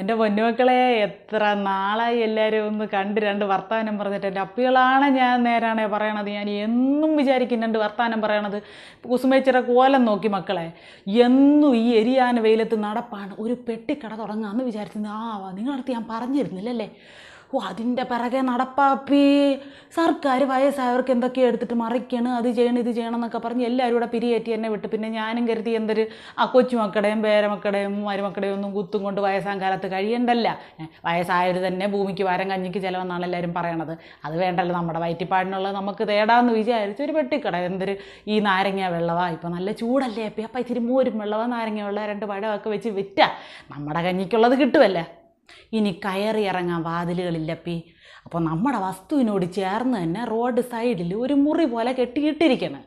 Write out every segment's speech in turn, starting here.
എന്റെ പൊന്നുമക്കളെ എത്ര നാളായി എല്ലാവരും ഒന്ന് കണ്ട് രണ്ട് വർത്തമാനം പറഞ്ഞിട്ട് എന്റെ അപ്പികളാണ് ഞാൻ നേരാണേ പറയണത്. ഞാൻ എന്നും വിചാരിക്കും രണ്ട് വർത്തമാനം പറയണത്. കുസുമേച്ചിയുടെ കോലം നോക്കി മക്കളെ. എന്നും ഈ എരിയാന വെയിലത്ത് നടപ്പാണ്. ഒരു പെട്ടിക്കട തുടങ്ങാമെന്ന് വിചാരിച്ചത് ആ നിങ്ങളടുത്ത് ഞാൻ പറഞ്ഞിരുന്നില്ലല്ലേ? ഓ അതിന്റെ പിറകെ നടപ്പാപ്പി. സർക്കാർ വയസ്സായവർക്ക് എന്തൊക്കെ എടുത്തിട്ട് മറിക്കണം അത് ചെയ്യണം ഇത് ചെയ്യണം എന്നൊക്കെ പറഞ്ഞ് എല്ലാവരും കൂടെ പിരിയേറ്റി എന്നെ വിട്ട്. പിന്നെ ഞാനും കരുതി എന്തൊരു ആ കൊച്ചുമക്കളുടെയും പേരമക്കളുടെയും മരുമക്കളുടെയും ഒന്നും കുത്തും കൊണ്ട് വയസ്സാം കാലത്ത് കഴിയണ്ടല്ല. വയസ്സായവർ തന്നെ ഭൂമിക്ക് വാരം കഞ്ഞിക്ക് ചിലവെന്നാണ് എല്ലാവരും പറയണത്. അത് വേണ്ടല്ലോ നമ്മുടെ വയറ്റിപ്പാടിനുള്ളത് നമുക്ക് തേടാമെന്ന് വിചാരിച്ച് ഒരു വെട്ടിക്കട എന്തൊരു ഈ നാരങ്ങ വെള്ളവാ. ഇപ്പം നല്ല ചൂടല്ലേ അപ്പം. അപ്പം ഇച്ചിരി മോരും വെള്ളവാ നാരങ്ങ വെള്ളം രണ്ട് പഴമൊക്കെ വെച്ച് വിറ്റാ. നമ്മുടെ കഞ്ഞിക്കുള്ളത് കിട്ടുമല്ലേ ഇനി കയറി ഇറങ്ങാൻ വാതിലുകളില്ലപ്പി അപ്പോൾ നമ്മുടെ വസ്തുവിനോട് ചേർന്ന് തന്നെ റോഡ് സൈഡിൽ ഒരു മുറി പോലെ കെട്ടിയിട്ടിരിക്കണം.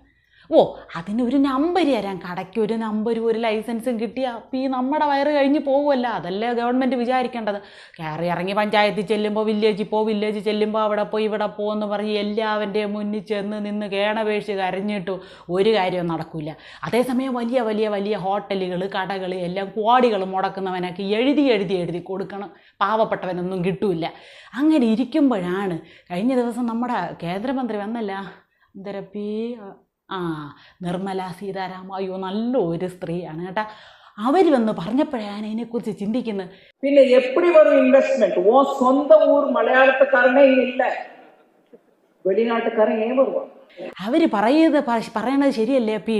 ഓ അതിന് ഒരു നമ്പർ തരാം. കടയ്ക്ക് ഒരു നമ്പരും ഒരു ലൈസൻസും കിട്ടിയാൽ അപ്പം ഈ നമ്മുടെ വയറ് കഴിഞ്ഞ് പോകുമല്ല അതല്ലേ ഗവൺമെന്റ് വിചാരിക്കേണ്ടത്. കയറി ഇറങ്ങി പഞ്ചായത്തിൽ ചെല്ലുമ്പോൾ വില്ലേജിൽ പോ വില്ലേജ് ചെല്ലുമ്പോൾ അവിടെ പോയി ഇവിടെ പോകുമെന്ന് പറഞ്ഞ് എല്ലാവന്റെയും മുന്നിൽ ചെന്ന് നിന്ന് കേണപേക്ഷിച്ച് കരഞ്ഞിട്ടു ഒരു കാര്യവും നടക്കില്ല അതേസമയം വലിയ വലിയ വലിയ ഹോട്ടലുകൾ കടകൾ എല്ലാം കോടികൾ മുടക്കുന്നവനൊക്കെ എഴുതി എഴുതി എഴുതി കൊടുക്കണം. പാവപ്പെട്ടവനൊന്നും കിട്ടൂല അങ്ങനെ ഇരിക്കുമ്പോഴാണ് കഴിഞ്ഞ ദിവസം നമ്മുടെ കേന്ദ്രമന്ത്രി വന്നല്ല. എന്തരപ്പി ആ നിർമ്മല സീതാരാമയ്യോ നല്ല ഒരു സ്ത്രീയാണ് കേട്ടാ. അവർ വന്ന് പറഞ്ഞപ്പോഴാണ് അതിനെക്കുറിച്ച് ചിന്തിക്കുന്നത്. പിന്നെ എപ്പടി വെറും ഇൻവെസ്റ്റ്മെന്റ് ഓ സ്വന്തം ഊർ മലയാളത്തുകാരനെ ഇല്ല. വെളിനാട്ടുകാരൻ വരുവാ അവർ പറയുന്നത് പറയണത് ശരിയല്ലേ അപ്പി?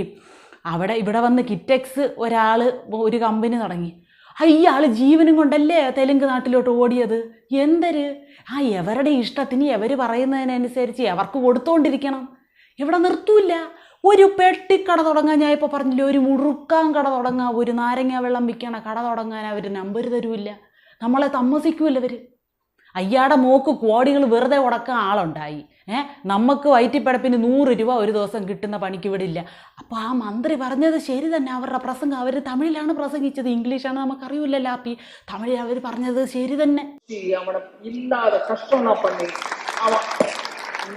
അവിടെ ഇവിടെ വന്ന് കിറ്റക്സ് ഒരാൾ ഒരു കമ്പനി തുടങ്ങി. അയ്യാൾ ജീവനും കൊണ്ടല്ലേ തെലുങ്ക് നാട്ടിലോട്ട് ഓടിയത്? എന്തര്? ആ എവരുടെ ഇഷ്ടത്തിന് എവർ പറയുന്നതിനനുസരിച്ച് അവർക്ക് കൊടുത്തുകൊണ്ടിരിക്കണം എവിടെ നിർത്തൂല്ല? ഒരു പെട്ടിക്കട തുടങ്ങാൻ ഞാൻ ഇപ്പോൾ പറഞ്ഞില്ലേ ഒരു മുറുക്കാൻ കട തുടങ്ങാൻ ഒരു നാരങ്ങ വെള്ളം വിൽക്കണ കട തുടങ്ങാൻ അവർ നമ്പർ തരുമില്ല നമ്മളെ തമ്മസിക്കുമല്ലോ അവർ അയ്യാടെ മോക്ക് കോടികൾ വെറുതെ ഉടക്കാൻ ആളുണ്ടായി. ഏഹ് നമുക്ക് വയറ്റിപ്പടപ്പിന് നൂറ് രൂപ ഒരു ദിവസം കിട്ടുന്ന പണിക്ക് വിടില്ല. അപ്പോൾ ആ മന്ത്രി പറഞ്ഞത് ശരി തന്നെ. അവരുടെ പ്രസംഗം അവർ തമിഴിലാണ് പ്രസംഗിച്ചത്. ഇംഗ്ലീഷാണ് നമുക്കറിയില്ല ലാപ്പി. തമിഴിൽ അവർ പറഞ്ഞത് ശരി തന്നെ.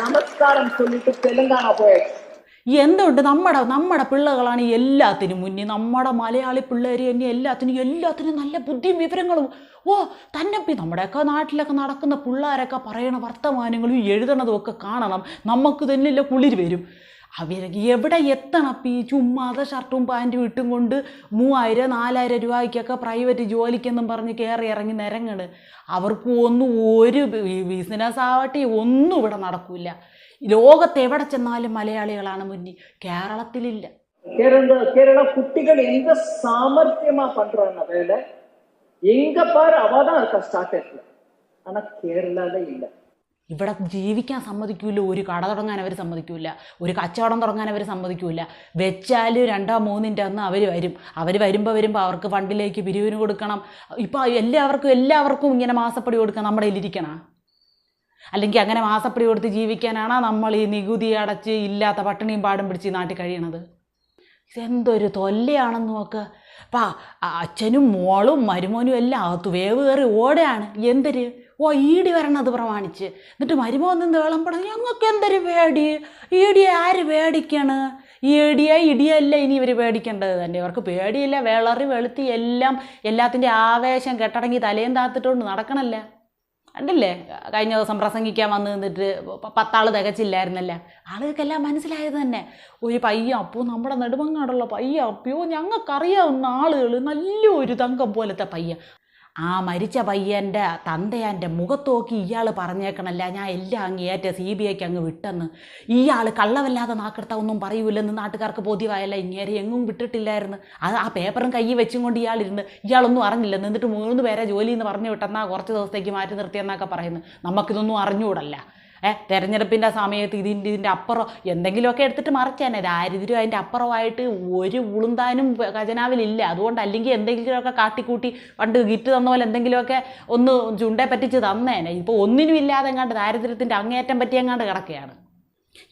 നമസ്കാരം ചൊല്ലിട്ട് തെലങ്കാന പോയത് എന്തുകൊണ്ട് നമ്മുടെ നമ്മുടെ പിള്ളകളാണ് എല്ലാത്തിനും മുന്നിൽ. നമ്മുടെ മലയാളി പിള്ളേർ തന്നെ എല്ലാത്തിനും എല്ലാത്തിനും നല്ല ബുദ്ധിയും വിവരങ്ങളും. ഓ തന്നെ നമ്മുടെയൊക്കെ നാട്ടിലൊക്കെ നടക്കുന്ന പിള്ളേരൊക്കെ പറയണ വർത്തമാനങ്ങളും എഴുതണതും ഒക്കെ കാണണം. നമുക്ക് തന്നെ ഇല്ല കുളിർ വരും. അവർ എവിടെ എത്തണം ഈ ചുമ്മാതെ ഷർട്ടും പാന്റും ഇട്ടും കൊണ്ട് മൂവായിരം നാലായിരം രൂപയ്ക്കൊക്കെ പ്രൈവറ്റ് ജോലിക്കെന്നും പറഞ്ഞ് കയറി ഇറങ്ങി നിരങ്ങണ്. അവർക്ക് ഒന്നും ഒരു ബിസിനസ് ആവട്ടെ ഒന്നും ഇവിടെ നടക്കില്ല ലോകത്ത് എവിടെ ചെന്നാലും മലയാളികളാണ് മുന്നിൽ കേരളത്തിലില്ല கேரள கேரளா குட்டிகள் எங்க சாமர்த்தியமா பண்றாங்க வேலை எங்க பாரு அவதான் இருக்கா ஸ்டார்டர்ல ஆனா கேரளால இல்ல ഇവിടെ ജീവിക്കാൻ സമ്മതിക്കൂല ഒരു കട തുടങ്ങാൻ അവർ സമ്മതിക്കൂല ഒരു കച്ചവടം തുടങ്ങാൻ അവർ സമ്മതിക്കൂല വെച്ചാൽ രണ്ടോ മൂന്നിൻ്റെ അന്ന് അവർ വരും അവർ വരുമ്പോൾ വരുമ്പോൾ അവർക്ക് ഫണ്ടിലേക്ക് പിരിവിന് കൊടുക്കണം ഇപ്പോൾ എല്ലാവർക്കും എല്ലാവർക്കും ഇങ്ങനെ മാസപ്പടി കൊടുക്കാൻ നമ്മുടെ കയ്യിലിരിക്കണം അല്ലെങ്കിൽ അങ്ങനെ മാസപ്പടി കൊടുത്ത് ജീവിക്കാനാണോ നമ്മൾ ഈ നികുതി അടച്ച് ഇല്ലാത്ത പട്ടിണിയും പാടും പിടിച്ച് നാട്ടിൽ കഴിയണത്? ഇതെന്തൊരു തൊല്ലയാണെന്ന് നോക്ക്. പാ അച്ഛനും മോളും മരുമോനും എല്ലാം അകത്ത് വേവ് കയറി ഓടുകയാണ്. എന്തൊരു? ഓ ഈടി വരണത് പ്രമാണിച്ച്. എന്നിട്ട് മരുമോൻ നിന്ന് വിളമ്പണം ഞങ്ങൾക്ക് എന്തൊരു പേടി? ഈടിയെ ആര് പേടിക്കാണ്? ഈടിയ ഇടിയല്ല ഇനി ഇവർ പേടിക്കേണ്ടത്? തന്നെ ഇവർക്ക് പേടിയില്ല. വിളറി വെളുത്തി എല്ലാം എല്ലാത്തിന്റെ ആവേശം കെട്ടടങ്ങി തലയും താത്തിട്ടുകൊണ്ട് നടക്കണല്ലേ? കണ്ടില്ലേ? കഴിഞ്ഞ ദിവസം പ്രസംഗിക്കാൻ വന്ന് നിന്നിട്ട് പത്താൾ തികച്ചില്ലായിരുന്നല്ലേ? ആളുകൾക്കെല്ലാം മനസ്സിലായത് തന്നെ. ഒരു പയ്യ അപ്പോ നമ്മുടെ നെടുമങ്ങാടുള്ള പയ്യ അപ്പയോ ഞങ്ങൾക്കറിയാവുന്ന ആളുകൾ നല്ലൊരു തങ്കം പോലത്തെ പയ്യ ആ മരിച്ച പയ്യന്റെ തന്തയാന്റെ മുഖത്ത് നോക്കി ഇയാൾ പറഞ്ഞേക്കണല്ല ഞാൻ എല്ലാം അങ്ങ് ഏറ്റ സി ബി ഐക്ക് അങ്ങ് വിട്ടെന്ന്. ഇയാൾ കള്ളവല്ലാതെ നാക്കെടുത്താൽ ഒന്നും പറയൂലെന്ന് നാട്ടുകാർക്ക് ബോധ്യമായല്ല ഇങ്ങേരെ എങ്ങും വിട്ടിട്ടില്ലായിരുന്നു. അത് ആ പേപ്പറും കൈ വെച്ചും കൊണ്ട് ഇയാളിരുന്ന് ഇയാളൊന്നും അറിഞ്ഞില്ല എന്നിട്ട് മൂന്ന് പേരെ ജോലി എന്ന് പറഞ്ഞു വിട്ടെന്നാ കുറച്ച് ദിവസത്തേക്ക് മാറ്റി നിർത്തിയെന്നൊക്കെ പറയുന്നു. നമുക്കിതൊന്നും അറിഞ്ഞുകൂടല്ല ഏ തെരഞ്ഞെടുപ്പിന്റെ സമയത്ത് ഇതിന്റെ ഇതിന്റെ അപ്പുറം എന്തെങ്കിലുമൊക്കെ എടുത്തിട്ട് മറിച്ചേനെ. ദാരിദ്ര്യം അതിന്റെ അപ്പുറമായിട്ട് ഒരു ഉളുന്താനും ഖജനാവിലില്ല. അതുകൊണ്ട് അല്ലെങ്കിൽ എന്തെങ്കിലുമൊക്കെ കാട്ടിക്കൂട്ടി പണ്ട് ഗിറ്റ് തന്ന പോലെ എന്തെങ്കിലുമൊക്കെ ഒന്ന് ചുണ്ടേ പറ്റിച്ച് തന്നേനെ. ഇപ്പോൾ ഒന്നിനും ഇല്ലാതെ എങ്ങാണ്ട് ദാരിദ്ര്യത്തിന്റെ അങ്ങേറ്റം പറ്റിയെങ്ങാണ്ട് കിടക്കുകയാണ്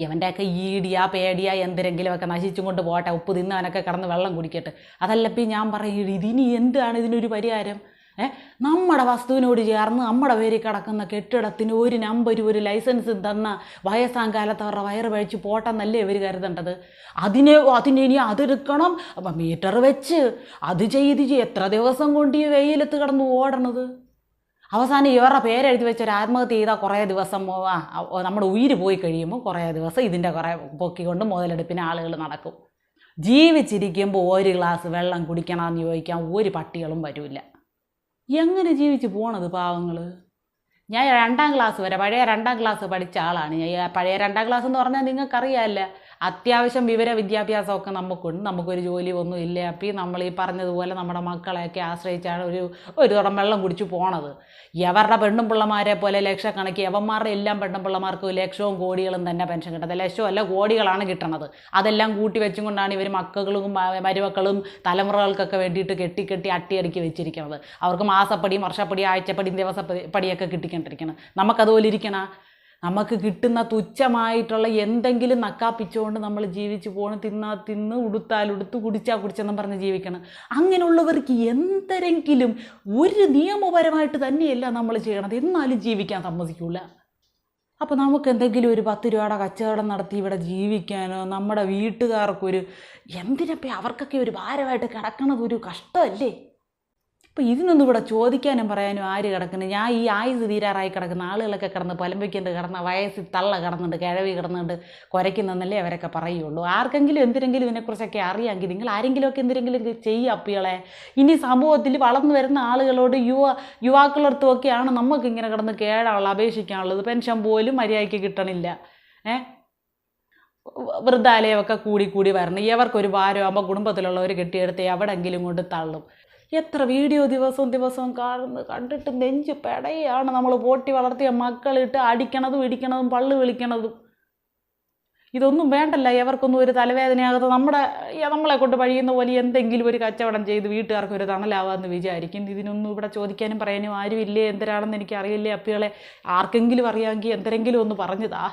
ഇവന്റെയൊക്കെ ഈടിയ പേടിയ എന്തെങ്കിലുമൊക്കെ നശിച്ചും കൊണ്ട് പോട്ടെ. ഉപ്പ് തിന്നവനൊക്കെ കിടന്ന് വെള്ളം കുടിക്കട്ടെ. അതല്ലപ്പോൾ ഞാൻ പറയും ഇതിനി എന്താണ് ഇതിനൊരു പരിഹാരം? ഏ? നമ്മുടെ വസ്തുവിനോട് ചേർന്ന് നമ്മുടെ പേരിൽ കിടക്കുന്ന കെട്ടിടത്തിന് ഒരു നമ്പരും ഒരു ലൈസൻസും തന്ന വയസ്സാം കാലത്ത് അവരുടെ വയറ് പഴിച്ച് പോട്ടെന്നല്ലേ ഇവർ കരുതേണ്ടത്? അതിനെ അതിന് ഇനി അതെടുക്കണം. മീറ്റർ വെച്ച് അത് ചെയ്ത് എത്ര ദിവസം കൊണ്ട് ഈ വെയിലത്ത് കിടന്ന് ഓടണത്? അവസാനം ഇവരുടെ പേരെഴുതി വെച്ച് ഒരു ആത്മഹത്യ ചെയ്താൽ കുറേ ദിവസം നമ്മുടെ ഉയിര് പോയി കഴിയുമ്പോൾ കുറേ ദിവസം ഇതിന്റെ കുറേ പൊക്കിക്കൊണ്ട് മുതലെടുപ്പിന് ആളുകൾ നടക്കും. ജീവിച്ചിരിക്കുമ്പോൾ ഒരു ഗ്ലാസ് വെള്ളം കുടിക്കണമെന്ന് ചോദിക്കാൻ ഒരു പട്ടികളും വരില്ല. എങ്ങനെ ജീവിച്ച് പോണത് പാവങ്ങൾ ഞാൻ രണ്ടാം ക്ലാസ് വരെ പഴയ രണ്ടാം ക്ലാസ് പഠിച്ച ആളാണ്. ഞാൻ പഴയ രണ്ടാം ക്ലാസ് എന്ന് പറഞ്ഞാൽ നിങ്ങൾക്കറിയാമല്ല അത്യാവശ്യം വിവര വിദ്യാഭ്യാസമൊക്കെ നമുക്കുണ്ട്. നമുക്കൊരു ജോലി ഒന്നും ഇല്ല. അപ്പം നമ്മൾ ഈ പറഞ്ഞതുപോലെ നമ്മുടെ മക്കളെയൊക്കെ ആശ്രയിച്ചാണ് ഒരു ഒരു തുടം വെള്ളം കുടിച്ചു പോണത്. എവരുടെ പെണ്ണും പിള്ളമാരെ പോലെ ലക്ഷക്കണക്ക് യവന്മാരുടെ എല്ലാം പെണ്ണും പിള്ളമാർക്ക് ലക്ഷവും കോടികളും തന്നെ പെൻഷൻ കിട്ടുന്നത്. അല്ല കോടികളാണ് കിട്ടണത്. അതെല്ലാം കൂട്ടി വെച്ചും കൊണ്ടാണ് ഇവർ മക്കളും മരുമക്കളും തലമുറകൾക്കൊക്കെ വേണ്ടിയിട്ട് കെട്ടി കെട്ടി അട്ടിയടുക്കി വെച്ചിരിക്കുന്നത്. അവർക്ക് മാസപ്പടിയും വർഷപ്പടിയും ആഴ്ചപ്പടിയും ദിവസപ്പടിയൊക്കെ കിട്ടിക്കൊണ്ടിരിക്കണം. നമുക്കതുപോലെ ഇരിക്കണ? നമുക്ക് കിട്ടുന്ന തുച്ഛമായിട്ടുള്ള എന്തെങ്കിലും നക്കാപ്പിച്ചുകൊണ്ട് നമ്മൾ ജീവിച്ചു പോകണം തിന്നാ തിന്ന് ഉടുത്താൽ ഉടുത്ത് കുടിച്ചാൽ കുടിച്ചെന്നും പറഞ്ഞ് ജീവിക്കണം. അങ്ങനെയുള്ളവർക്ക് എന്തെങ്കിലും ഒരു നിയമപരമായിട്ട് തന്നെയല്ല നമ്മൾ ചെയ്യണത്. എന്നാലും ജീവിക്കാൻ സമ്മതിക്കൂല. അപ്പോൾ നമുക്ക് എന്തെങ്കിലും ഒരു പത്ത് രൂപയുടെ കച്ചവടം നടത്തി ഇവിടെ ജീവിക്കാനോ നമ്മുടെ വീട്ടുകാർക്കൊരു എന്തിനപ്പം അവർക്കൊക്കെ ഒരു ഭാരമായിട്ട് കിടക്കണത് ഒരു കഷ്ടമല്ലേ? അപ്പോൾ ഇതിനൊന്നും ഇവിടെ ചോദിക്കാനും പറയാനും ആര് കിടക്കുന്നു? ഞാൻ ഈ ആയുസ് തീരാറായി കിടക്കുന്ന ആളുകളൊക്കെ കിടന്ന് പലമ്പയ്ക്കൊണ്ട് കിടന്ന വയസ്സിൽ തള്ള കിടന്നുണ്ട് കിഴവി കിടന്നുണ്ട് കുരയ്ക്കുന്നെന്നല്ലേ അവരൊക്കെ പറയുള്ളൂ. ആർക്കെങ്കിലും എന്തിനെങ്കിലും ഇതിനെക്കുറിച്ചൊക്കെ അറിയാമെങ്കിൽ നിങ്ങൾ ആരെങ്കിലുമൊക്കെ എന്തിനെങ്കിലും ചെയ്യുക അപ്പികളെ. ഇനി സമൂഹത്തിൽ വളർന്നു വരുന്ന ആളുകളോട് യുവ യുവാക്കളടുത്തുമൊക്കെയാണ് നമുക്ക് ഇങ്ങനെ കിടന്ന് കേടാനുള്ള അപേക്ഷിക്കാനുള്ളത്. പെൻഷൻ പോലും മര്യാദയ്ക്ക് കിട്ടണില്ല. ഏ? വൃദ്ധാലയമൊക്കെ കൂടി കൂടി വരണം. ഇവർക്കൊരു ഭാരമാകുമ്പോൾ കുടുംബത്തിലുള്ളവർ കെട്ടിയെടുത്ത് എവിടെങ്കിലും കൊണ്ട് തള്ളും. എത്ര വീഡിയോ ദിവസവും ദിവസവും കാണുന്നു കണ്ടിട്ട് നെഞ്ച് പെടയാണ് നമ്മൾ പോട്ടി വളർത്തിയ മക്കളിട്ട് അടിക്കണതും ഇടിക്കണതും പള്ളു വിളിക്കണതും. ഇതൊന്നും വേണ്ടല്ല എവർക്കൊന്നും ഒരു തലവേദനയാകാതെ നമ്മുടെ നമ്മളെ കൊണ്ട് പഴിയുന്ന പോലെ എന്തെങ്കിലും ഒരു കച്ചവടം ചെയ്ത് വീട്ടുകാർക്ക് ഒരു തണലാവാമെന്ന് വിചാരിക്കും ഇതിനൊന്നും ഇവിടെ ചോദിക്കാനും പറയാനും ആരും ഇല്ലേ എന്തരാണെന്ന് എനിക്ക് അറിയില്ലേ അപ്പികളെ? ആർക്കെങ്കിലും അറിയാമെങ്കിൽ എന്തെങ്കിലും ഒന്ന് പറഞ്ഞതാ.